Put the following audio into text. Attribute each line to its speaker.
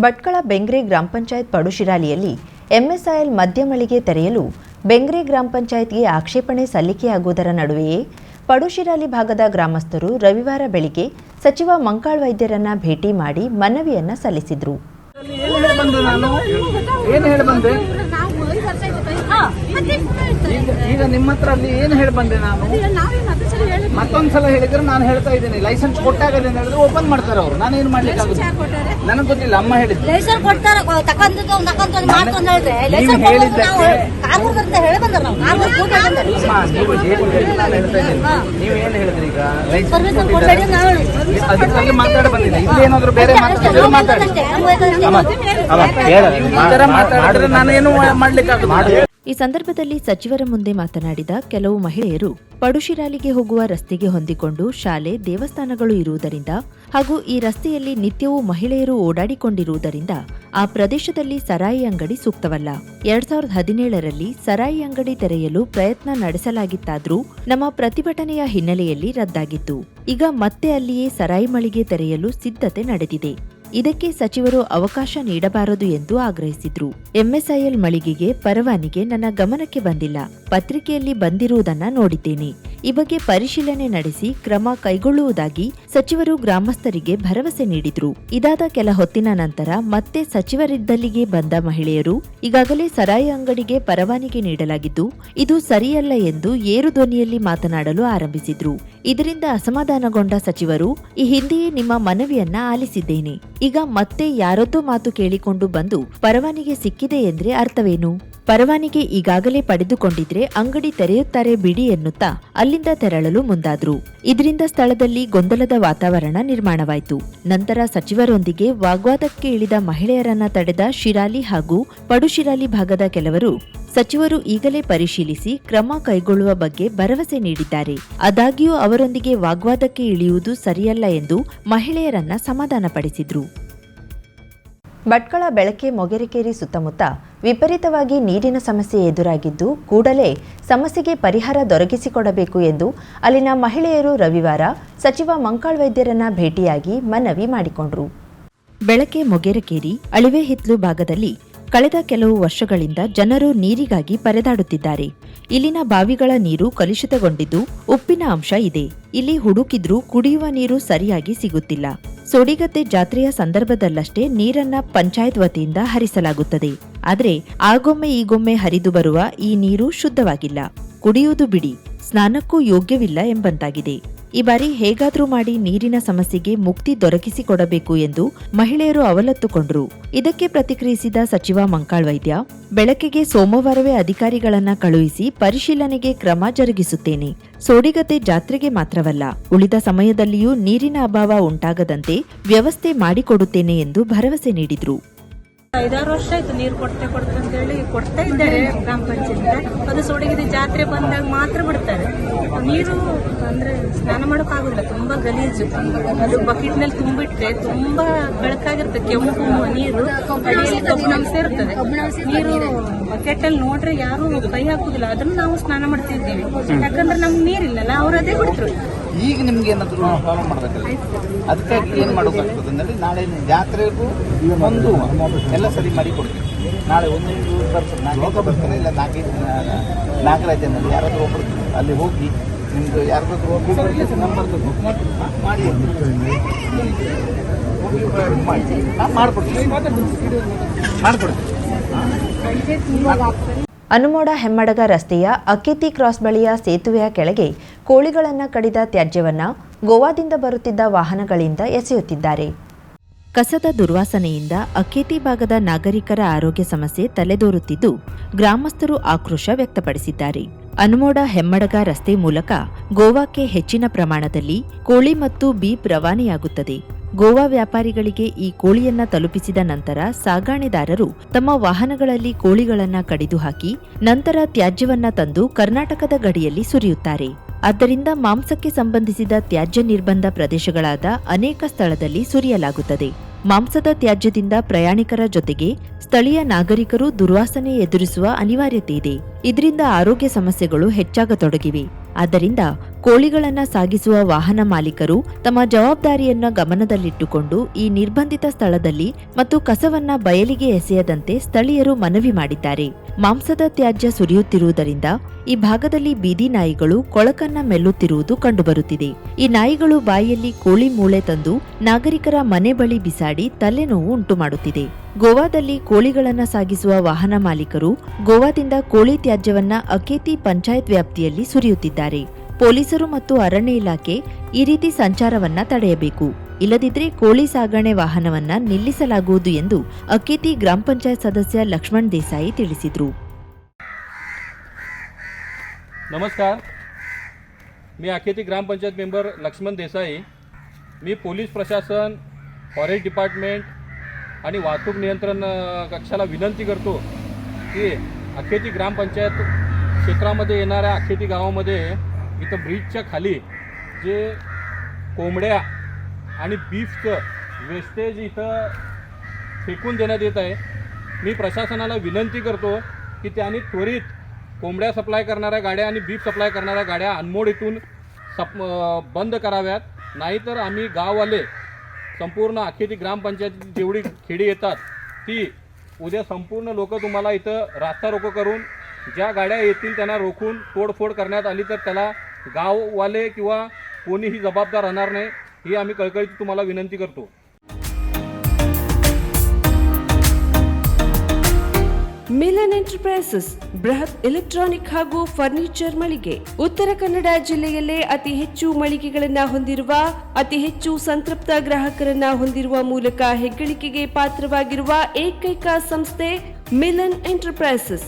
Speaker 1: ಭಟ್ಕಳ ಬೆಂಗ್ರೆ ಗ್ರಾಮ ಪಂಚಾಯತ್ ಪಡುಶಿರಾಲಿಯಲ್ಲಿ ಎಂಎಸ್ಐಎಲ್ ಮದ್ಯ ಮಳಿಗೆ ತೆರೆಯಲು ಬೆಂಗ್ರೆ ಗ್ರಾಮ ಪಂಚಾಯತ್ಗೆ ಆಕ್ಷೇಪಣೆ ಸಲ್ಲಿಕೆಯಾಗುವುದರ ನಡುವೆಯೇ ಪಡುಶಿರಾಲಿ ಭಾಗದ ಗ್ರಾಮಸ್ಥರು ರವಿವಾರ ಬೆಳಿಗ್ಗೆ ಸಚಿವ ಮಂಕಾಳ್ ವೈದ್ಯರನ್ನ ಭೇಟಿ ಮಾಡಿ ಮನವಿಯನ್ನ ಸಲ್ಲಿಸಿದ್ರು
Speaker 2: ಅಲ್ಲಿ ಏನ್ ಹೇಳಿ ಬಂದೆ ನಾನು ಏನ್ ಹೇಳಿ ಬಂದೆ ಈಗ ನಿಮ್ಮ ಹತ್ರ ಅಲ್ಲಿ ಏನ್ ಹೇಳಿ ಬಂದೆ ನಾನು ಮತ್ತೊಂದ್ಸಲ ಹೇಳಿದ್ರೆ ನಾನು ಹೇಳ್ತಾ ಇದ್ದೀನಿ ಲೈಸೆನ್ಸ್ ಕೊಟ್ಟಾಗಲ್ಲ ಅಂತ ಹೇಳಿದ್ರೆ ಓಪನ್ ಮಾಡ್ತಾರೆ ಅವ್ರು ನಾನು ಏನು ಮಾಡ್ಲಿಕ್ಕೆ ಆಗುತ್ತೆ ನನಗೆ ಗೊತ್ತಿಲ್ಲ ಅಮ್ಮ ಹೇಳಿದ್ರು
Speaker 3: ಲೈಸೆನ್ಸ್ ಕೊಡ್ತಾರ ಹೇಳಿದ್ರೆ ಲೈಸೆನ್ಸ್
Speaker 2: ಹೇಳಿದ್ದಕ್ಕೆ-
Speaker 3: ಕಾಗೂರ್ ಅಂತ ಹೇಳಿ ಬಂದ್ರ ನಾವು ಕಾಗೂರ್ ಕೂಟ ಬಂದ್ರಿ
Speaker 2: ನೀವು ಏನು ಹೇಳಿ ನಾನು ಹೇಳ್ತಾ ಇದ್ದೀನಿ ನೀವು ಏನು ಹೇಳಿದ್ರಿ ಈಗ ಲೈಸೆನ್ಸ್
Speaker 3: ಪರ್ಮಿಷನ್ ಕೊಡ್ಬೇಡಿ ನಾವು ಹೇಳಿ
Speaker 2: ಅದಕ್ಕಾಗಿ ಮಾತಾಡ ಬಂದಿಲ್ಲ ಇಲ್ಲಿ ಏನಾದ್ರು ಬೇರೆ ಮಾತಾಡಿದ್ರೆ ಮಾತಾಡಿ ತರ ಮಾತಾಡಿದ್ರೆ ನಾನೇನು ಮಾಡ್ಲಿಕ್ಕೆ ಆಗುತ್ತೆ
Speaker 1: ಈ ಸಂದರ್ಭದಲ್ಲಿ ಸಚಿವರ ಮುಂದೆ ಮಾತನಾಡಿದ ಕೆಲವು ಮಹಿಳೆಯರು ಪಡುಶಿರಾಲಿಗೆ ಹೋಗುವ ರಸ್ತೆಗೆ ಹೊಂದಿಕೊಂಡು ಶಾಲೆ, ದೇವಸ್ಥಾನಗಳು ಇರುವುದರಿಂದ ಹಾಗೂ ಈ ರಸ್ತೆಯಲ್ಲಿ ನಿತ್ಯವೂ ಮಹಿಳೆಯರು ಓಡಾಡಿಕೊಂಡಿರುವುದರಿಂದ ಆ ಪ್ರದೇಶದಲ್ಲಿ ಸರಾಯಿ ಅಂಗಡಿ ಸೂಕ್ತವಲ್ಲ. ಎರಡ್ ಸಾವಿರದ ಹದಿನೇಳರಲ್ಲಿ ಸರಾಯಿ ಅಂಗಡಿ ತೆರೆಯಲು ಪ್ರಯತ್ನ ನಡೆಸಲಾಗಿತ್ತಾದರೂ ನಮ್ಮ ಪ್ರತಿಭಟನೆಯ ಹಿನ್ನೆಲೆಯಲ್ಲಿ ರದ್ದಾಗಿತ್ತು. ಈಗ ಮತ್ತೆ ಅಲ್ಲಿಯೇ ಸರಾಯಿ ಮಳಿಗೆ ತೆರೆಯಲು ಸಿದ್ಧತೆ ನಡೆದಿದೆ. ಇದಕ್ಕೆ ಸಚಿವರು ಅವಕಾಶ ನೀಡಬಾರದು ಎಂದು ಆಗ್ರಹಿಸಿದ್ರು. ಎಂಎಸ್ಐಎಲ್ ಮಳಿಗೆಗೆ ಪರವಾನಿಗೆ ನನ್ನ ಗಮನಕ್ಕೆ ಬಂದಿಲ್ಲ. ಪತ್ರಿಕೆಯಲ್ಲಿ ಬಂದಿರುವುದನ್ನ ನೋಡಿದ್ದೇನೆ. ಈ ಬಗ್ಗೆ ಪರಿಶೀಲನೆ ನಡೆಸಿ ಕ್ರಮ ಕೈಗೊಳ್ಳುವುದಾಗಿ ಸಚಿವರು ಗ್ರಾಮಸ್ಥರಿಗೆ ಭರವಸೆ ನೀಡಿದ್ರು. ಇದಾದ ಕೆಲ ಹೊತ್ತಿನ ನಂತರ ಮತ್ತೆ ಸಚಿವರಿದ್ದಲ್ಲಿಗೆ ಬಂದ ಮಹಿಳೆಯರು ಈಗಾಗಲೇ ಸರಾಯಿ ಅಂಗಡಿಗೆ ಪರವಾನಿಗೆ ನೀಡಲಾಗಿದ್ದು, ಇದು ಸರಿಯಲ್ಲ ಎಂದು ಏರು ಧ್ವನಿಯಲ್ಲಿ ಮಾತನಾಡಲು ಆರಂಭಿಸಿದ್ರು. ಇದರಿಂದ ಅಸಮಾಧಾನಗೊಂಡ ಸಚಿವರು, ಈ ಹಿಂದೆಯೇ ನಿಮ್ಮ ಮನವಿಯನ್ನ ಆಲಿಸಿದ್ದೇನೆ. ಈಗ ಮತ್ತೆ ಯಾರದ್ದೋ ಮಾತು ಕೇಳಿಕೊಂಡು ಬಂದು ಪರವಾನಿಗೆ ಸಿಕ್ಕಿದೆ ಎಂದ್ರೆ ಅರ್ಥವೇನು? ಪರವಾನಿಗೆ ಈಗಾಗಲೇ ಪಡೆದುಕೊಂಡಿದ್ರೆ ಅಂಗಡಿ ತೆರೆಯುತ್ತಾರೆ ಬಿಡಿ ಎನ್ನುತ್ತಾ ಅಲ್ಲಿಂದ ತೆರಳಲು ಮುಂದಾದ್ರು. ಇದರಿಂದ ಸ್ಥಳದಲ್ಲಿ ಗೊಂದಲದ ವಾತಾವರಣ ನಿರ್ಮಾಣವಾಯಿತು. ನಂತರ ಸಚಿವರೊಂದಿಗೆ ವಾಗ್ವಾದಕ್ಕೆ ಇಳಿದ ಮಹಿಳೆಯರನ್ನ ತಡೆದ ಶಿರಾಲಿ ಹಾಗೂ ಪಡುಶಿರಾಲಿ ಭಾಗದ ಕೆಲವರು ಸಚಿವರು ಈಗಲೇ ಪರಿಶೀಲಿಸಿ ಕ್ರಮ ಕೈಗೊಳ್ಳುವ ಬಗ್ಗೆ ಭರವಸೆ ನೀಡಿದ್ದಾರೆ. ಆದಾಗ್ಯೂ ಅವರೊಂದಿಗೆ ವಾಗ್ವಾದಕ್ಕೆ ಇಳಿಯುವುದು ಸರಿಯಲ್ಲ ಎಂದು ಮಹಿಳೆಯರನ್ನ ಸಮಾಧಾನಪಡಿಸಿದ್ರು. ಭಟ್ಕಳ ಬೆಳಕೆ ಮೊಗೆರೆಕೇರಿ ಸುತ್ತಮುತ್ತ ವಿಪರೀತವಾಗಿ ನೀರಿನ ಸಮಸ್ಯೆ ಎದುರಾಗಿದ್ದು ಕೂಡಲೇ ಸಮಸ್ಯೆಗೆ ಪರಿಹಾರ ದೊರಕಿಸಿಕೊಡಬೇಕು ಎಂದು ಅಲ್ಲಿನ ಮಹಿಳೆಯರು ರವಿವಾರ ಸಚಿವ ಮಂಕಾಳ್ ವೈದ್ಯರನ್ನ ಭೇಟಿಯಾಗಿ ಮನವಿ ಮಾಡಿಕೊಂಡ್ರು. ಬೆಳಕೆ ಮೊಗೆರಕೇರಿ ಅಳಿವೆ ಹಿತ್ಲು ಭಾಗದಲ್ಲಿ ಕಳೆದ ಕೆಲವು ವರ್ಷಗಳಿಂದ ಜನರು ನೀರಿಗಾಗಿ ಪರದಾಡುತ್ತಿದ್ದಾರೆ. ಇಲ್ಲಿನ ಬಾವಿಗಳ ನೀರು ಕಲುಷಿತಗೊಂಡಿದ್ದು ಉಪ್ಪಿನ ಅಂಶ ಇದೆ. ಇಲ್ಲಿ ಹುಡುಕಿದ್ರೂ ಕುಡಿಯುವ ನೀರು ಸರಿಯಾಗಿ ಸಿಗುತ್ತಿಲ್ಲ. ಸೋಡಿಗದ್ದೆ ಜಾತ್ರೆಯ ಸಂದರ್ಭದಲ್ಲಷ್ಟೇ ನೀರನ್ನ ಪಂಚಾಯತ್ ವತಿಯಿಂದ ಹರಿಸಲಾಗುತ್ತದೆ. ಆದರೆ ಆಗೊಮ್ಮೆ ಈಗೊಮ್ಮೆ ಹರಿದು ಬರುವ ಈ ನೀರು ಶುದ್ಧವಾಗಿಲ್ಲ. ಕುಡಿಯುವುದು ಬಿಡಿ. ಸ್ನಾನಕ್ಕೂ ಯೋಗ್ಯವಿಲ್ಲ ಎಂಬಂತಾಗಿದೆ. ಈ ಬಾರಿ ಹೇಗಾದ್ರೂ ಮಾಡಿ ನೀರಿನ ಸಮಸ್ಯೆಗೆ ಮುಕ್ತಿ ದೊರಕಿಸಿಕೊಡಬೇಕು ಎಂದು ಮಹಿಳೆಯರು ಅವಲತ್ತುಕೊಂಡರು. ಇದಕ್ಕೆ ಪ್ರತಿಕ್ರಿಯಿಸಿದ ಸಚಿವ ಮಂಕಾಳ್ ವೈದ್ಯ ಬೆಳಕಿಗೆ ಸೋಮವಾರವೇ ಅಧಿಕಾರಿಗಳನ್ನ ಕಳುಹಿಸಿ ಪರಿಶೀಲನೆಗೆ ಕ್ರಮ ಜರುಗಿಸುತ್ತೇನೆ. ಸೋಡಿಗತೆ ಜಾತ್ರೆಗೆ ಮಾತ್ರವಲ್ಲ, ಉಳಿದ ಸಮಯದಲ್ಲಿಯೂ ನೀರಿನ ಅಭಾವ ಉಂಟಾಗದಂತೆ ವ್ಯವಸ್ಥೆ ಮಾಡಿಕೊಡುತ್ತೇನೆ ಎಂದು ಭರವಸೆ ನೀಡಿದ್ರು.
Speaker 4: ಐದಾರು ವರ್ಷ ಆಯ್ತು ನೀರು ಕೊಡ್ತೆ ಕೊಡ್ತೆ ಅಂತ ಹೇಳಿ ಕೊಡ್ತಾ ಇದ್ದಾರೆ ಗ್ರಾಮ ಪಂಚಾಯತ್ ಅದು ಸೋಡಿಗಿದೆ ಜಾತ್ರೆ ಬಂದಾಗ ಮಾತ್ರ ಬಿಡ್ತಾರೆ. ನೀರು ಅಂದ್ರೆ ಸ್ನಾನ ಮಾಡೋಕ್ ಆಗುದಿಲ್ಲ ತುಂಬಾ ಗಲೀಜು. ಅದು ಬಕೆಟ್ನಲ್ಲಿ ತುಂಬಿಟ್ರೆ ತುಂಬಾ ಬೆಳಕಾಗಿರ್ತದೆ ಕೆಂಪು ನೀರು ಕಬ್ಬಿಣಾಂಶ ಇರ್ತದೆ. ನೀರು ಬಕೆಟ್ ಅಲ್ಲಿ ನೋಡ್ರೆ ಯಾರು ಕೈ ಹಾಕುದಿಲ್ಲ ಅದನ್ನ ನಾವು ಸ್ನಾನ ಮಾಡ್ತಿದ್ದೀವಿ. ಯಾಕಂದ್ರೆ ನಮ್ಗೆ ನೀರಿಲ್ಲಲ್ಲ ಅವ್ರು ಅದೇ ಬಿಡ್ತಾರೆ
Speaker 2: ಈಗ ನಿಮ್ಗೆ ಏನಾದ್ರು ಫಾಲೋ ಮಾಡ್ಬೇಕಲ್ಲ? ಅದಕ್ಕಾಗಿ ಏನ್ ಮಾಡೋಕ್ಕಾಗ್ತದೆ ಅಂದ್ರೆ ನಾಳೆ ಜಾತ್ರೆಗೂ ಒಂದು ಎಲ್ಲ ಸರಿ ಮಾಡಿ ಕೊಡ್ತೀವಿ ನಾಳೆ ಒಂದು ಬರ್ತಾರೆ ನಾಲ್ಕು ಬರ್ತಾರೆ ಇಲ್ಲ ನಾಲ್ಕೈದು ನಾಲ್ಕೈದು ಜನ ಯಾರಾದರೂ ಒಬ್ಬರು ಅಲ್ಲಿ ಹೋಗಿ ನಿಮ್ದು ಯಾರಾದರೂ ಒಬ್ಬರು ನಂಬರ್ ಮಾಡಿ ಮಾಡಿ ನಾನು ಮಾಡ್ಕೊಡ್ತೀನಿ. ಮಾಡ್ಕೊಡ್ತೀನಿ.
Speaker 1: ಅನುಮೋಡ ಹೆಮ್ಮಡಗ ರಸ್ತೆಯ ಅಕಿತಿ ಕ್ರಾಸ್ ಬಳಿಯ ಸೇತುವೆಯ ಕೆಳಗೆ ಕೋಳಿಗಳನ್ನು ಕಡಿದ ತ್ಯಾಜ್ಯವನ್ನ ಗೋವಾದಿಂದ ಬರುತ್ತಿದ್ದ ವಾಹನಗಳಿಂದ ಎಸೆಯುತ್ತಿದ್ದಾರೆ. ಕಸದ ದುರ್ವಾಸನೆಯಿಂದ ಅಕೇತಿ ಭಾಗದ ನಾಗರಿಕರ ಆರೋಗ್ಯ ಸಮಸ್ಯೆ ತಲೆದೋರುತ್ತಿದ್ದು, ಗ್ರಾಮಸ್ಥರು ಆಕ್ರೋಶ ವ್ಯಕ್ತಪಡಿಸಿದ್ದಾರೆ. ಅನ್ಮೋಡ ಹೆಮ್ಮಡಗ ರಸ್ತೆ ಮೂಲಕ ಗೋವಾಕ್ಕೆ ಹೆಚ್ಚಿನ ಪ್ರಮಾಣದಲ್ಲಿ ಕೋಳಿ ಮತ್ತು ಬೀಪ್ ರವಾನೆಯಾಗುತ್ತದೆ. ಗೋವಾ ವ್ಯಾಪಾರಿಗಳಿಗೆ ಈ ಕೋಳಿಯನ್ನ ತಲುಪಿಸಿದ ನಂತರ ಸಾಗಾಣೆದಾರರು ತಮ್ಮ ವಾಹನಗಳಲ್ಲಿ ಕೋಳಿಗಳನ್ನ ಕಡಿದು ಹಾಕಿ ನಂತರ ತ್ಯಾಜ್ಯವನ್ನ ತಂದು ಕರ್ನಾಟಕದ ಗಡಿಯಲ್ಲಿ ಸುರಿಯುತ್ತಾರೆ. ಆದ್ದರಿಂದ ಮಾಂಸಕ್ಕೆ ಸಂಬಂಧಿಸಿದ ತ್ಯಾಜ್ಯ ನಿರ್ಬಂಧ ಪ್ರದೇಶಗಳಾದ ಅನೇಕ ಸ್ಥಳದಲ್ಲಿ ಸುರಿಯಲಾಗುತ್ತದೆ. ಮಾಂಸದ ತ್ಯಾಜ್ಯದಿಂದ ಪ್ರಯಾಣಿಕರ ಜೊತೆಗೆ ಸ್ಥಳೀಯ ನಾಗರಿಕರು ದುರ್ವಾಸನೆ ಎದುರಿಸುವ ಅನಿವಾರ್ಯತೆ ಇದೆ. ಇದರಿಂದ ಆರೋಗ್ಯ ಸಮಸ್ಯೆಗಳು ಹೆಚ್ಚಾಗತೊಡಗಿವೆ. ಆದ್ದರಿಂದ ಕೋಳಿಗಳನ್ನ ಸಾಗಿಸುವ ವಾಹನ ಮಾಲೀಕರು ತಮ್ಮ ಜವಾಬ್ದಾರಿಯನ್ನು ಗಮನದಲ್ಲಿಟ್ಟುಕೊಂಡು ಈ ನಿರ್ಬಂಧಿತ ಸ್ಥಳದಲ್ಲಿ ಮತ್ತು ಕಸವನ್ನ ಬಯಲಿಗೆ ಎಸೆಯದಂತೆ ಸ್ಥಳೀಯರು ಮನವಿ ಮಾಡಿದ್ದಾರೆ. ಮಾಂಸದ ತ್ಯಾಜ್ಯ ಸುರಿಯುತ್ತಿರುವುದರಿಂದ ಈ ಭಾಗದಲ್ಲಿ ಬೀದಿ ನಾಯಿಗಳು ಕೊಳಕನ್ನ ಮೆಲ್ಲುತ್ತಿರುವುದು ಕಂಡುಬರುತ್ತಿದೆ. ಈ ನಾಯಿಗಳು ಬಾಯಿಯಲ್ಲಿ ಕೋಳಿ ಮೂಳೆ ತಂದು ನಾಗರಿಕರ ಮನೆ ಬಳಿ ಬಿಸಾಡಿ ತಲೆನೋವು ಉಂಟುಮಾಡುತ್ತಿದೆ. ಗೋವಾದಲ್ಲಿ ಕೋಳಿಗಳನ್ನು ಸಾಗಿಸುವ ವಾಹನ ಮಾಲೀಕರು ಗೋವಾದಿಂದ ಕೋಳಿ ತ್ಯಾಜ್ಯವನ್ನ ಅಕೇತಿ ಪಂಚಾಯತ್ ವ್ಯಾಪ್ತಿಯಲ್ಲಿ ಸುರಿಯುತ್ತಿದ್ದಾರೆ. ಪೊಲೀಸರು ಮತ್ತು ಅರಣ್ಯ ಇಲಾಖೆ ಈ ರೀತಿ ಸಂಚಾರವನ್ನ ತಡೆಯಬೇಕು ಇಲ್ಲದಿದ್ರೆ ಕೋಳಿ ಸಾಗಣೆ ವಾಹನವನ್ನ ನಿಲ್ಲಿಸಲಾಗುವುದು ಎಂದು ಅಕೇತಿ ಗ್ರಾಮ ಪಂಚಾಯತ್ ಸದಸ್ಯ ಲಕ್ಷ್ಮಣ್ ದೇಸಾಯಿ ತಿಳಿಸಿದ್ರು
Speaker 5: नमस्कार मी आखेती ग्रामपंचायत मेंबर लक्ष्मण देसाई मी पोलीस प्रशासन फॉरेस्ट डिपार्टमेंट आणि वाहतूक नियंत्रण अ, कक्षाला विनंती करतो की आखेती ग्रामपंचायत क्षेत्रामध्ये येणाऱ्या आखेती गावामध्ये इथं ब्रिजच्या खाली जे कोंबड्या आणि बीफचं वेस्टेज इथं फेकून देण्यात येत आहे. मी प्रशासनाला विनंती करतो की त्यांनी त्वरित कोंबड्या सप्लाय करणाऱ्या गाड्या आणि बीफ सप्लाय करणाऱ्या गाड्या अनमोड इथून सप बंद कराव्यात. नाहीतर आम्ही गाववाले संपूर्ण आखेती ग्रामपंचायतीची जेवढी खेडी येतात ती उद्या संपूर्ण लोक तुम्हाला इथं रास्ता रोको करून ज्या गाड्या येतील त्यांना रोखून तोडफोड करण्यात आली तर त्याला गाववाले किंवा कोणीही जबाबदार राहणार नाही ही आम्ही कळकळीची तुम्हाला विनंती करतो
Speaker 6: ಮಿಲನ್ ಎಂಟರ್ಪ್ರೈಸಸ್ ಬೃಹತ್ ಎಲೆಕ್ಟ್ರಾನಿಕ್ ಹಾಗೂ ಫರ್ನಿಚರ್ ಮಳಿಗೆ ಉತ್ತರ ಕನ್ನಡ ಜಿಲ್ಲೆಯಲ್ಲೇ ಅತಿ ಹೆಚ್ಚು ಮಳಿಗೆಗಳನ್ನ ಹೊಂದಿರುವ ಅತಿ ಹೆಚ್ಚು ಸಂತೃಪ್ತ ಗ್ರಾಹಕರನ್ನ ಹೊಂದಿರುವ ಮೂಲಕ ಹೆಗ್ಗಳಿಕೆಗೆ ಪಾತ್ರವಾಗಿರುವ ಏಕೈಕ ಸಂಸ್ಥೆ ಮಿಲನ್ ಎಂಟರ್ಪ್ರೈಸಸ್